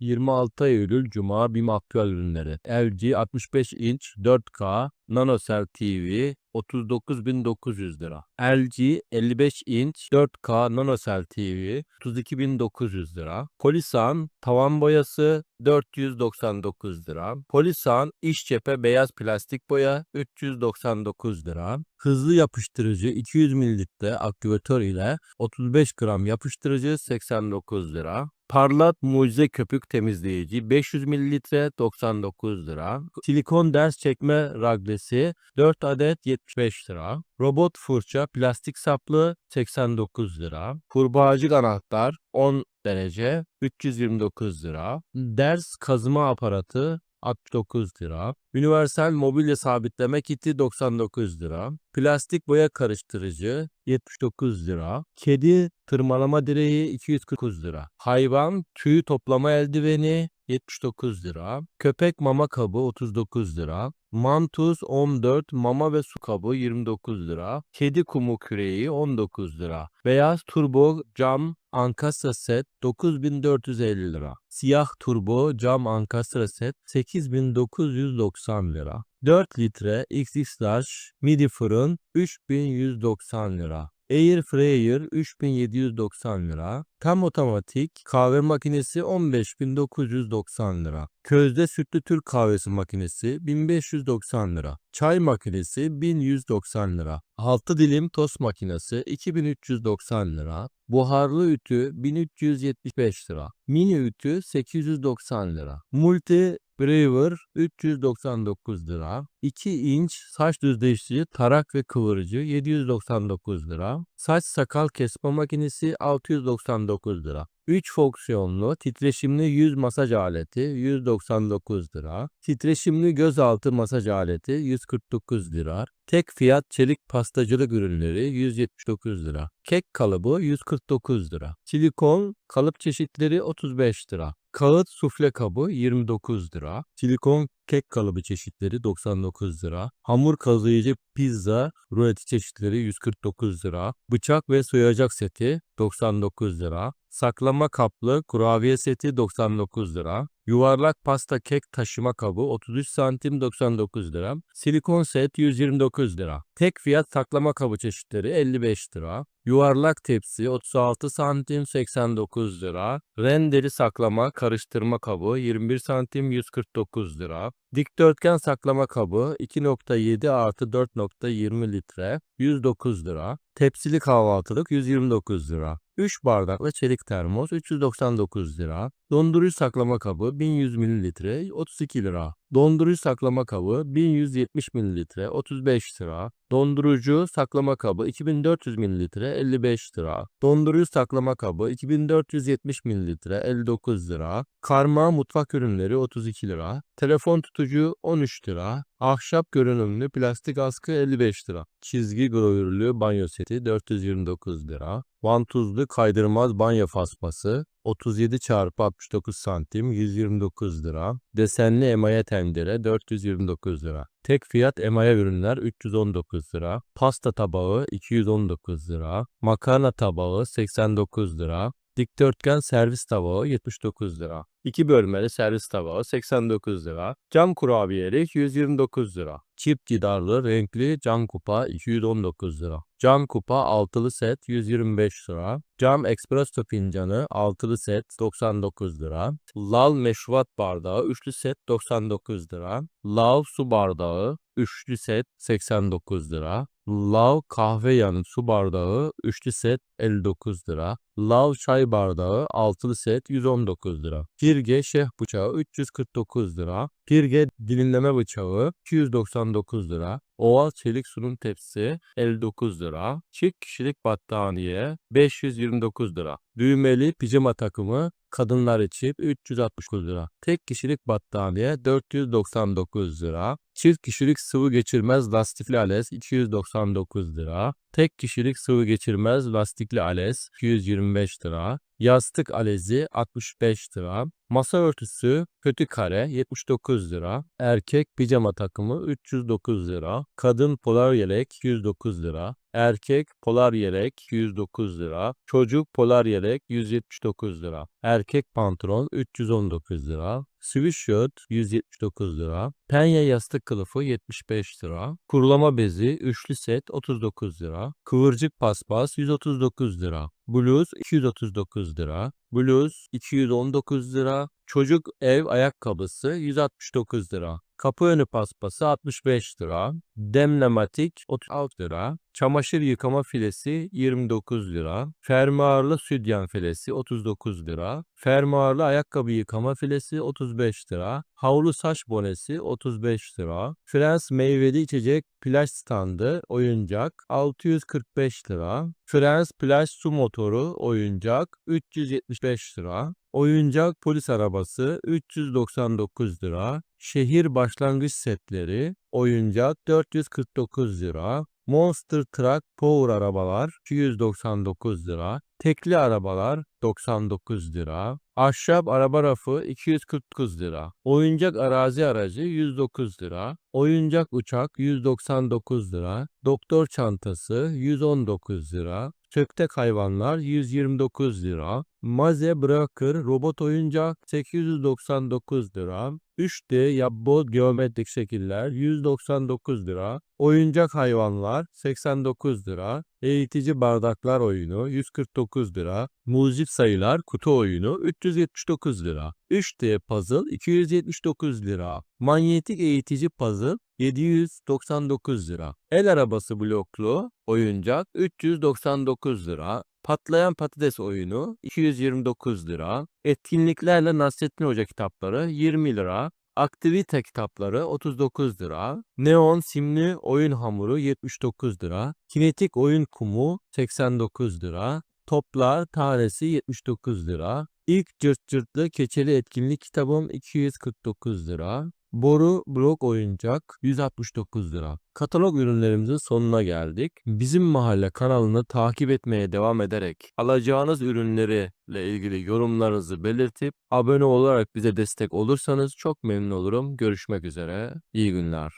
26 Eylül Cuma BİM Aktüel Ürünleri. LG 65 inç 4K NanoCell TV 39.900 lira. LG 55 inç 4K NanoCell TV 32.900 lira. Polisan tavan boyası 499 lira. Polisan iş cephe beyaz plastik boya 399 lira. Hızlı yapıştırıcı 200 mililitre aküvatör ile 35 gram yapıştırıcı 89 lira. Parlat mucize köpük temizleyici 500 mililitre 99 lira. Silikon ders çekme raglesi 4 adet 75 lira. Robot fırça plastik saplı 89 lira. Kurbağacık anahtar 10 derece 329 lira. Ders kazıma aparatı 69 lira. Universal mobilya sabitleme kiti 99 lira. Plastik boya karıştırıcı 79 lira. Kedi tırmalama direği 249 lira. Hayvan tüy toplama eldiveni 79 lira. Köpek mama kabı 39 lira. Mantuz 14, mama ve su kabı 29 lira. Kedi kumu küreği 19 lira. Beyaz turbo cam ankastra set 9450 lira. Siyah turbo cam ankastra set 8990 lira. 4 litre XX midi fırın 3190 lira. Air fryer 3790 lira. Tam otomatik kahve makinesi 15990 lira. Közde sütlü Türk kahvesi makinesi 1590 lira. Çay makinesi 1190 lira. 6 dilim tost makinesi 2390 lira. Buharlı ütü 1375 lira. Mini ütü 890 lira. Multi Braver 399 lira. 2 inç saç düzleştirici, tarak ve kıvırıcı 799 lira. Saç sakal kesme makinesi 699 lira. 3 fonksiyonlu titreşimli yüz masaj aleti 199 lira. Titreşimli gözaltı masaj aleti 149 lira. Tek fiyat çelik pastacılık ürünleri 179 lira. Kek kalıbı 149 lira. Silikon kalıp çeşitleri 35 lira. Kağıt sufle kabı 29 lira. Silikon kek kalıbı çeşitleri 99 lira. Hamur kazıyıcı pizza ruleti çeşitleri 149 lira. Bıçak ve soyacak seti 99 lira. Saklama kaplı kurabiye seti 99 lira. Yuvarlak pasta kek taşıma kabı 33 santim 99 lira. Silikon set 129 lira. Tek fiyat saklama kabı çeşitleri 55 lira. Yuvarlak tepsi 36 santim 89 lira. Rendeli saklama karıştırma kabı 21 santim 149 lira. Dikdörtgen saklama kabı 2.7 artı 4.20 litre 109 lira. Tepsili kahvaltılık 129 lira. 3 bardaklı çelik termos 399 lira. Dondurucu saklama kabı 1100 mililitre 32 lira. Dondurucu saklama kabı 1170 mililitre 35 lira. Dondurucu saklama kabı 2400 mililitre 55 lira. Dondurucu saklama kabı 2470 mililitre 59 lira. Karma mutfak ürünleri 32 lira. Telefon tutucu 13 lira. Ahşap görünümlü plastik askı 55 lira. Çizgi gravürlü banyo seti 429 lira. Vantuzlu kaydırmaz banyo fasması 37 çarpı 69 santim 129 lira. Desenli emaye tencere 429 lira. Tek fiyat emaye ürünler 319 lira. Pasta tabağı 219 lira. Makarna tabağı 89 lira. Dikdörtgen servis tabağı 79 lira. 2 bölmeli servis tabağı 89 lira. Cam kurabiyelik 129 lira. Çift gidarlı renkli cam kupa 219 lira. Cam kupa altılı set 125 lira. Cam espresso fincanı altılı set 99 lira. Lal meşrubat bardağı üçlü set 99 lira. Lav su bardağı üçlü set 89 lira. Lav kahve yanı su bardağı üçlü set 59 lira. Lav çay bardağı altılı set 119 lira. Pirge şeh bıçağı 349 lira. Pirge dilimleme bıçağı 299 lira. Oval çelik sunum tepsisi 59 lira. Çift kişilik battaniye 529 lira. Düğmeli pijama takımı kadınlar için 369 lira. Tek kişilik battaniye 499 lira. Çift kişilik sıvı geçirmez lastikli ales 299 lira. Tek kişilik sıvı geçirmez lastikli ales 225 lira. Yastık alezi 65 lira. Masa örtüsü kötü kare 79 lira. Erkek pijama takımı 309 lira. Kadın polar yelek 109 lira. Erkek polar yelek 109 lira. Çocuk polar yelek 179 lira. Erkek pantolon 319 lira. Sweatshirt 179 lira. Penye yastık kılıfı 75 lira. Kurulama bezi üçlü set 39 lira. Kıvırcık paspas 139 lira. Bluz 239 lira. Bluz 219 lira. Çocuk ev ayakkabısı 169 lira. Kapı önü paspası 65 lira. Demlematik 36 lira. Çamaşır yıkama filesi 29 lira. Fermuarlı sütyen filesi 39 lira. Fermuarlı ayakkabı yıkama filesi 35 lira. Havlu saç bonesi 35 lira. Frens meyveli içecek plaj standı oyuncak 645 lira. Frens plaj su motoru oyuncak 375 lira. Oyuncak polis arabası 399 lira. Şehir başlangıç setleri oyuncak 449 lira. Monster Truck Power arabalar 299 lira. Tekli arabalar 99 lira. Ahşap araba rafı 249 lira. Oyuncak arazi aracı 109 lira. Oyuncak uçak 199 lira. Doktor çantası 119 lira. Çöktek hayvanlar 129 lira. Maze Breaker robot oyuncak 899 lira. 3D yapboz geometrik şekiller 199 lira. Oyuncak hayvanlar 89 lira. Eğitici bardaklar oyunu 149 lira. Müzik sayılar kutu oyunu 379 lira. 3D puzzle 279 lira. Manyetik eğitici puzzle 799 lira. El arabası bloklu oyuncak 399 lira. Patlayan patates oyunu 229 lira. Etkinliklerle Nasrettin Hoca kitapları 20 lira. Aktivite kitapları 39 lira. Neon simli oyun hamuru 79 lira. Kinetik oyun kumu 89 lira. Toplar tanesi 79 lira. İlk cırt cırtlı keçeli etkinlik kitabım 249 lira. Boru blok oyuncak 169 lira. Katalog ürünlerimizin sonuna geldik. Bizim Mahalle kanalını takip etmeye devam ederek alacağınız ürünleri ile ilgili yorumlarınızı belirtip abone olarak bize destek olursanız çok memnun olurum. Görüşmek üzere. İyi günler.